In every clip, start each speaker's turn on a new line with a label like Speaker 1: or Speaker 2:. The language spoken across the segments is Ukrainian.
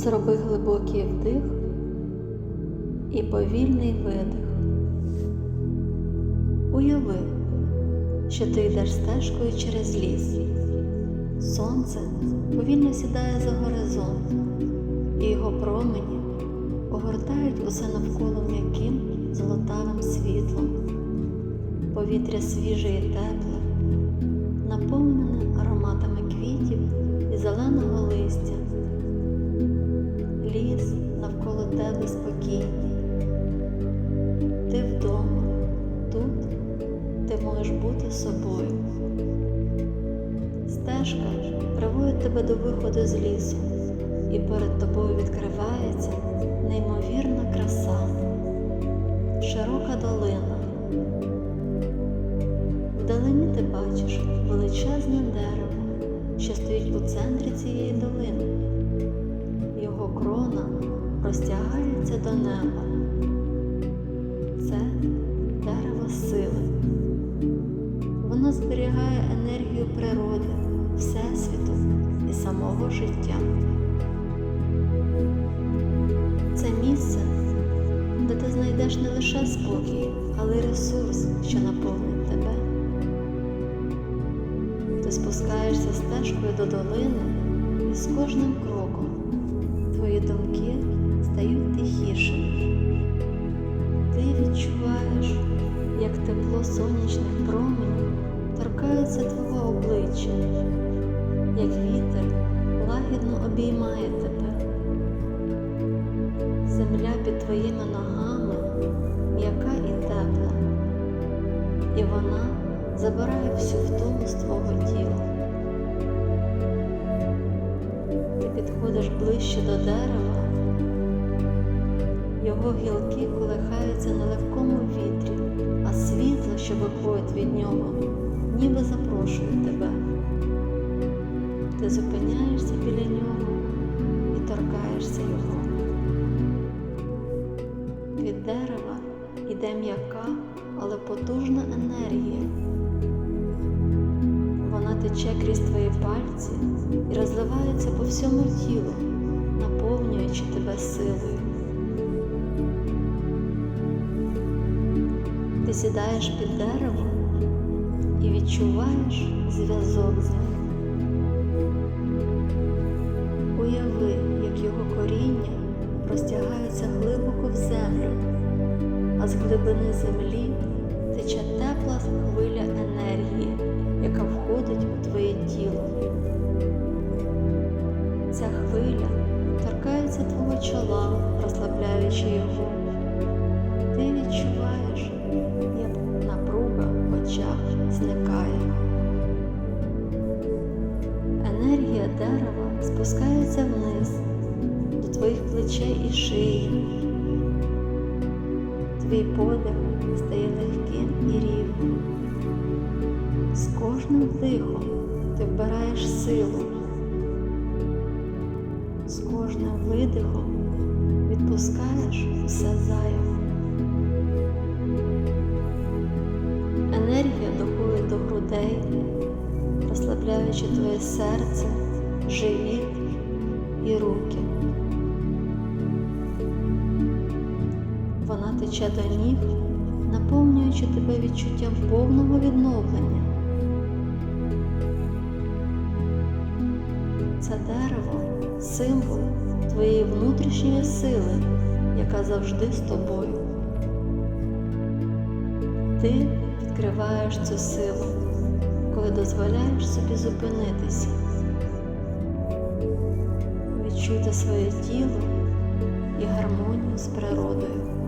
Speaker 1: Зроби глибокий вдих і повільний видих. Уяви, що ти йдеш стежкою через ліс. Сонце повільно сідає за горизонт, і його промені огортають усе навколо м'яким золотавим світлом. Повітря свіже і тепле, наповнене ароматами можеш бути собою. Стежка приводить тебе до виходу з лісу, і перед тобою відкривається неймовірна краса, широка долина. Вдалині ти бачиш величезне дерево, що стоїть у центрі цієї долини. Його крона простягається до неба. І життя. Це місце, де ти знайдеш не лише спокій, але й ресурс, що наповнить тебе. Ти спускаєшся стежкою до долини, і з кожним кроком твої думки стають тихішими. Ти відчуваєш, як тепло сонячних променів торкається твого обличчя, обіймає тебе. Земля під твоїми ногами м'яка і тепла, і вона забирає всю втому з твого тіла. Ти підходиш ближче до дерева, його гілки колихаються на легкому вітрі, а світло, що виходить від нього, ніби запрошує тебе. Ти зупиняєшся біля нього і торкаєшся його. Від дерева йде м'яка, але потужна енергія. Вона тече крізь твої пальці і розливається по всьому тілу, наповнюючи тебе силою. Ти сідаєш під дерево і відчуваєш зв'язок з ним. Глибини землі тече тепла хвиля енергії, яка входить у твоє тіло. Ця хвиля торкається твого чола, розслабляючи його. Ти відчуваєш, як напруга в очах зникає. Енергія дерева спускається вниз до твоїх плечей і шиї. Твій подих стає легким і рівним. З кожним вдихом ти вбираєш силу. З кожним видихом відпускаєш все зайве. Енергія доходить до грудей, розслабляючи твоє серце, живіт і руки. Тече до ніг, наповнюючи тебе відчуттям повного відновлення. Це дерево символ твоєї внутрішньої сили, яка завжди з тобою. Ти відкриваєш цю силу, коли дозволяєш собі зупинитися, відчути своє тіло і гармонію з природою.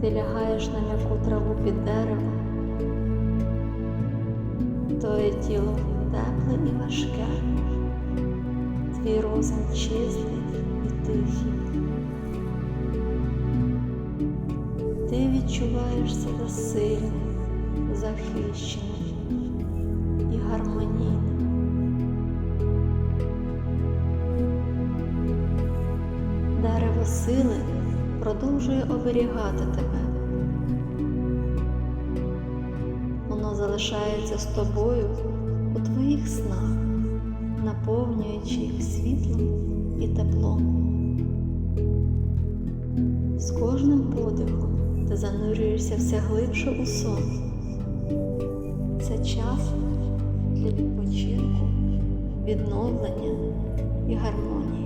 Speaker 1: Ти лягаєш на м'яку траву під деревом, твоє тіло тепле і важке, твій розум чистий і тихий. Ти відчуваєш себе сильним, захищеним і гармонійним. Дерево сили продовжує оберігати тебе. Воно залишається з тобою у твоїх снах, наповнюючи їх світлом і теплом. З кожним подихом ти занурюєшся все глибше у сон. Це час для відпочинку, відновлення і гармонії.